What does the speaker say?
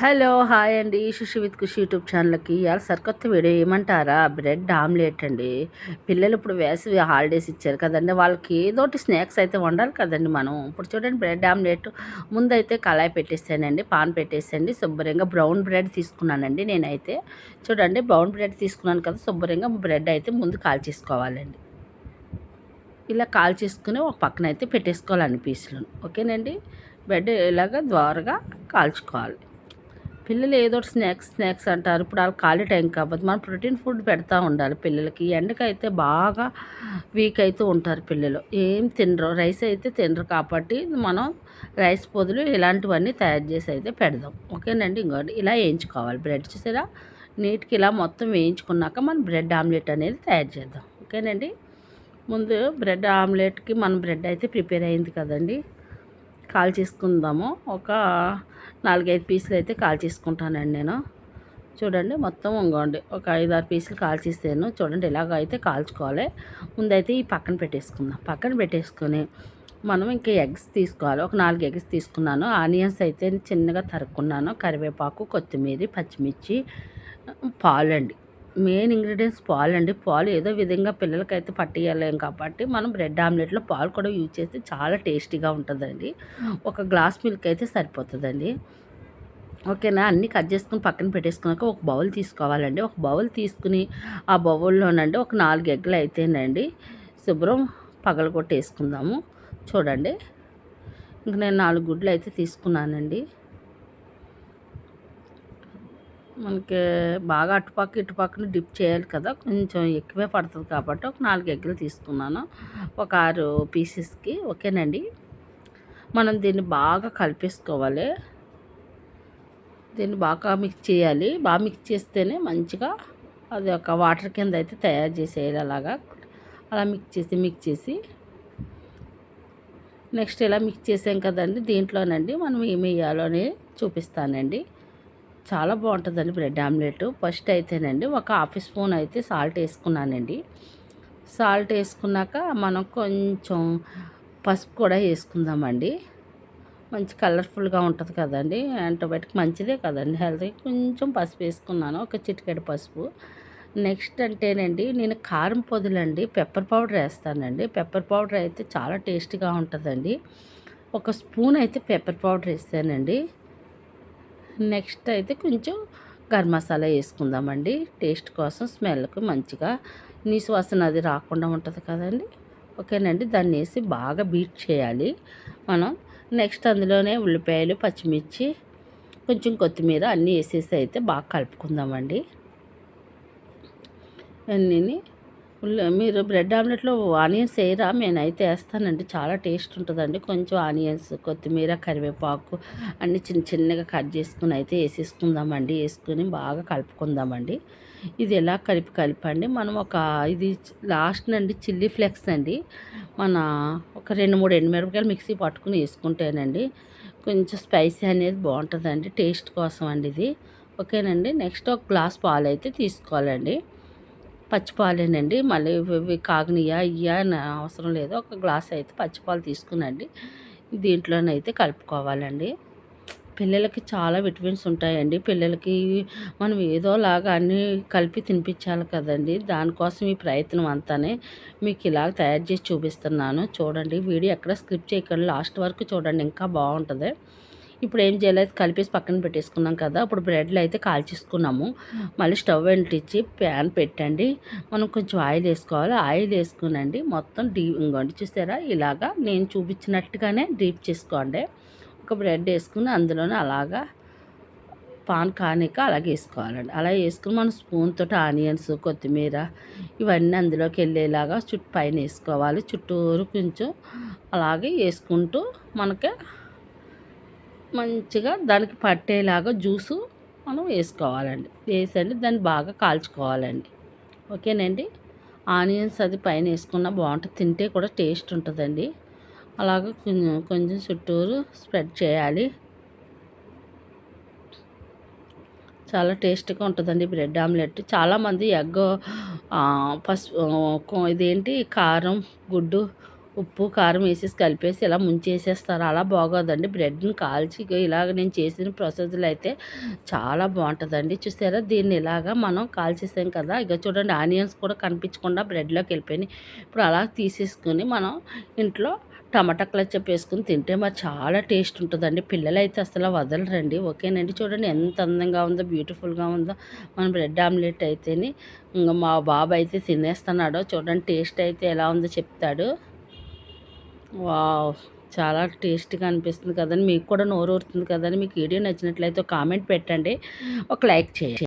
Hello hi అండి. శుషి with Khushi YouTube ఛానల్కి ఇవాళ సరికొత్త వీడియో ఏమంటారా? బ్రెడ్ ఆమ్లెట్ అండి. పిల్లలు ఇప్పుడు వేసవి హాలిడేస్ ఇచ్చారు కదండి. వాళ్ళకి ఏదోటి స్నాక్స్ అయితే వండాలి కదండి మనం. ఇప్పుడు చూడండి బ్రెడ్ ఆమ్లెట్ ముందైతే కళాయి పెట్టేసానండి పాన్ పెట్టేసండి శుభ్రంగా బ్రౌన్ బ్రెడ్ తీసుకున్నానండి నేనైతే. చూడండి బ్రౌన్ బ్రెడ్ తీసుకున్నాను కదా శుభ్రంగా బ్రెడ్ అయితే ముందు కాల్చేసుకోవాలండి ఇలా కాల్ చేసుకుని ఒక పక్కన అయితే పెట్టేసుకోవాలండి పీసులను. ఓకేనండి? బ్రెడ్ ఇలాగ ద్వారగా కాల్చుకోవాలి. పిల్లలు ఏదో స్నాక్స్ స్నాక్స్ అంటారు. ఇప్పుడు వాళ్ళకి ఖాళీ టైం కాబట్టి మనం ప్రోటీన్ ఫుడ్ పెడతా ఉండాలి పిల్లలకి. ఎండకైతే బాగా వీక్ అవుతూ ఉంటారు పిల్లలు. ఏం తినరు. రైస్ అయితే తినరు కాబట్టి మనం రైస్ పొదులు ఇలాంటివన్నీ తయారు చేసి అయితే పెడదాం. ఓకేనండి? ఇంకోటి ఇలా వేయించుకోవాలి. బ్రెడ్ చూసారా? నీట్కి ఇలా మొత్తం వేయించుకున్నాక మనం బ్రెడ్ ఆమ్లెట్ అనేది తయారు చేద్దాం. ఓకేనండి? ముందు బ్రెడ్ ఆమ్లెట్కి మనం బ్రెడ్ అయితే ప్రిపేర్ అయింది కదండి. కాల్ చేసుకుందాము. ఒక నాలుగైదు పీసులు అయితే కాల్ చేసుకుంటానండి నేను. చూడండి మొత్తం ఇంకోండి ఒక ఐదు ఆరు పీసులు కాల్చిస్తాను చూడండి ఇలాగ అయితే కాల్చుకోవాలి. ముందైతే ఈ పక్కన పెట్టేసుకుందాం. పక్కన పెట్టేసుకొని మనం ఇంకా ఎగ్స్ తీసుకోవాలి. ఒక నాలుగు ఎగ్స్ తీసుకున్నాను. ఆనియన్స్ అయితే చిన్నగా తరుక్కున్నాను. కరివేపాకు కొత్తిమీర పచ్చిమిర్చి పాలు అండి మెయిన్ ఇంగ్రీడియంట్స్ పాలు అండి పాలు ఏదో విధంగా పిల్లలకైతే పట్టియలేం కాబట్టి మనం బ్రెడ్ ఆమ్లెట్లో పాలు కూడా యూజ్ చేస్తే చాలా టేస్టీగా ఉంటుందండి. ఒక గ్లాస్ మిల్క్ అయితే సరిపోతుందండి. ఓకేనా? అన్నీ కట్ చేసుకుని పక్కన పెట్టేసుకున్నాక ఒక బౌల్ తీసుకోవాలండి. ఒక బౌల్ తీసుకుని ఆ బౌల్లోనండి ఒక నాలుగు ఎగ్గులు అయితేనండి శుభ్రం పగలగొట్టేసుకుందాము. చూడండి. ఇంక నేను నాలుగు గుడ్లు అయితే తీసుకున్నానండి. మనకి బాగా అటుపక్క ఇటుపక్కన డిప్ చేయాలి కదా కొంచెం ఎక్కువే పడుతుంది కాబట్టి ఒక నాలుగు ఎగ్గులు తీసుకున్నాను. ఒక ఆరు పీసెస్కి ఓకేనండి? మనం దీన్ని బాగా కలిపేసుకోవాలి. దీన్ని బాగా మిక్స్ చేయాలి. బాగా మిక్స్ చేస్తేనే మంచిగా అది ఒక వాటర్ కింద అయితే తయారు చేసేయాలి అలాగా. అలా మిక్స్ చేసి మిక్స్ చేసి. నెక్స్ట్ ఇలా మిక్స్ చేసాం కదండి దీంట్లోనండి మనం ఏమి వేయాలో అని చూపిస్తానండి. చాలా బాగుంటుందండి బ్రెడ్ ఆమ్లెట్. ఫస్ట్ అయితేనండి ఒక హాఫ్ స్పూన్ అయితే సాల్ట్ వేసుకున్నానండి. సాల్ట్ వేసుకున్నాక మనం కొంచెం పసుపు కూడా వేసుకుందామండి. మంచి కలర్ఫుల్గా ఉంటుంది కదండి. యాంటోబయాటిక్ మంచిదే కదండి. హెల్త్కి కొంచెం పసుపు వేసుకున్నాను ఒక చిటికెడు పసుపు. నెక్స్ట్ అంటేనండి నేను కారం పొదులండి పెప్పర్ పౌడర్ వేస్తానండి. పెప్పర్ పౌడర్ అయితే చాలా టేస్ట్గా ఉంటుందండి. ఒక స్పూన్ అయితే పెప్పర్ పౌడర్ వేస్తానండి. నెక్స్ట్ అయితే కొంచెం గరం మసాలా వేసుకుందామండి. టేస్ట్ కోసం స్మెల్కి మంచిగా. నీసు వాసన అది రాకుండా ఉంటుంది కదండి. ఓకేనండి. దాన్ని వేసి బాగా బీట్ చేయాలి. మనం నెక్స్ట్ అందులోనే ఉల్లిపాయలు పచ్చిమిర్చి కొంచెం కొత్తిమీర అన్నీ వేసేసి అయితే బాగా కలుపుకుందామండి. అన్నీ మీరు బ్రెడ్ ఆమ్లెట్లో ఆనియన్స్ వేయరా? నేనైతే వేస్తానండి. చాలా టేస్ట్ ఉంటుందండి. కొంచెం ఆనియన్స్ కొత్తిమీర కరివేపాకు అన్నీ చిన్న చిన్నగా కట్ చేసుకుని అయితే వేసేసుకుందామండి. వేసుకుని బాగా కలుపుకుందామండి. ఇది ఎలా కలిపి కలిపండి? మనం ఒక ఇది లాస్ట్ నండి చిల్లీ ఫ్లెక్స్ అండి. మన ఒక రెండు మూడు ఎండుమిరపకాయలు మిక్సీ పట్టుకుని వేసుకుంటేనండి కొంచెం స్పైసీ అనేది బాగుంటుందండి. టేస్ట్ కోసం అండి ఇది. ఓకేనండి. నెక్స్ట్ ఒక గ్లాస్ పాలు అయితే తీసుకోవాలండి. పచ్చిపాలేనండి మళ్ళీ ఇవి కాగనియా ఇయ్యా అవసరం లేదు. ఒక గ్లాస్ అయితే పచ్చిపాలు తీసుకునండి. దీంట్లోనైతే కలుపుకోవాలండి. పిల్లలకి చాలా విటమిన్స్ ఉంటాయండి. పిల్లలకి మనం ఏదోలాగా అన్నీ కలిపి తినిపించాలి కదండి. దానికోసం ఈ ప్రయత్నం అంతానే మీకు ఇలాగ తయారు చేసి చూపిస్తున్నాను. చూడండి వీడియో ఎక్కడ స్క్రిప్ట్ చేయకండి లాస్ట్ వరకు చూడండి. ఇంకా బాగుంటుంది. ఇప్పుడు ఏం చేయలేదు కలిపేసి పక్కన పెట్టేసుకున్నాం కదా ఇప్పుడు బ్రెడ్లు అయితే కాల్చేసుకున్నాము. మళ్ళీ స్టవ్ వెంటిచ్చి ప్యాన్ పెట్టండి. మనం కొంచెం ఆయిల్ వేసుకోవాలి. ఆయిల్ వేసుకునండి. మొత్తం డీప్ ఇంకోండి చూసారా? ఇలాగా నేను చూపించినట్టుగానే డీప్ చేసుకోండి. ఒక బ్రెడ్ వేసుకుని అందులోనే అలాగా పాన్ కానిక అలాగే వేసుకోవాలండి. అలా వేసుకుని మనం స్పూన్ తోటి ఆనియన్స్ కొత్తిమీర ఇవన్నీ అందులోకి వెళ్ళేలాగా చుట్టూ పైన వేసుకోవాలి. చుట్టూరు కొంచెం అలాగే వేసుకుంటూ మనకి మంచిగా దానికి పట్టేలాగా జ్యూసు మనం వేసుకోవాలండి. వేసండి దాన్ని బాగా కాల్చుకోవాలండి. ఓకేనండి? ఆనియన్స్ అది పైన వేసుకున్న బాగుంటుంది. తింటే కూడా టేస్ట్ ఉంటుందండి. అలాగే కొంచెం కొంచెం చుట్టూరు స్ప్రెడ్ చేయాలి. చాలా టేస్ట్గా ఉంటుందండి బ్రెడ్ ఆమ్లెట్. చాలామంది ఎగ్ పసుపు ఇదేంటి? కారం గుడ్డు ఉప్పు కారం వేసేసి కలిపేసి ఇలా ముంచేసేస్తారు. అలా బాగోదండి. బ్రెడ్ని కాల్చి ఇలాగ నేను చేసిన ప్రొసెస్లో అయితే చాలా బాగుంటుందండి. చూసారా? దీన్ని ఇలాగా మనం కాల్చేసాం కదా! ఇక చూడండి ఆనియన్స్ కూడా కనిపించకుండా బ్రెడ్లోకి వెళ్ళిపోయినాయి. ఇప్పుడు అలా తీసేసుకొని మనం ఇంట్లో టమాటా క్లచ్చప్ వేసుకుని తింటే మరి చాలా టేస్ట్ ఉంటుందండి. పిల్లలు అయితే అసలు వదలరండి. ఓకేనండి. చూడండి ఎంత అందంగా ఉందో బ్యూటిఫుల్గా ఉందో. మన బ్రెడ్ ఆమ్లెట్ అయితేని ఇంకా మా బాబు అయితే తినేస్తున్నాడో. చూడండి టేస్ట్ అయితే ఎలా ఉందో చెప్తాడు. వావ్! చాలా టేస్ట్గా అనిపిస్తుంది కదండి. మీకు కూడా నోరు ఊరుతుంది కదండి. మీకు వీడియో నచ్చినట్లయితే కామెంట్ పెట్టండి. ఒక లైక్ చేయండి.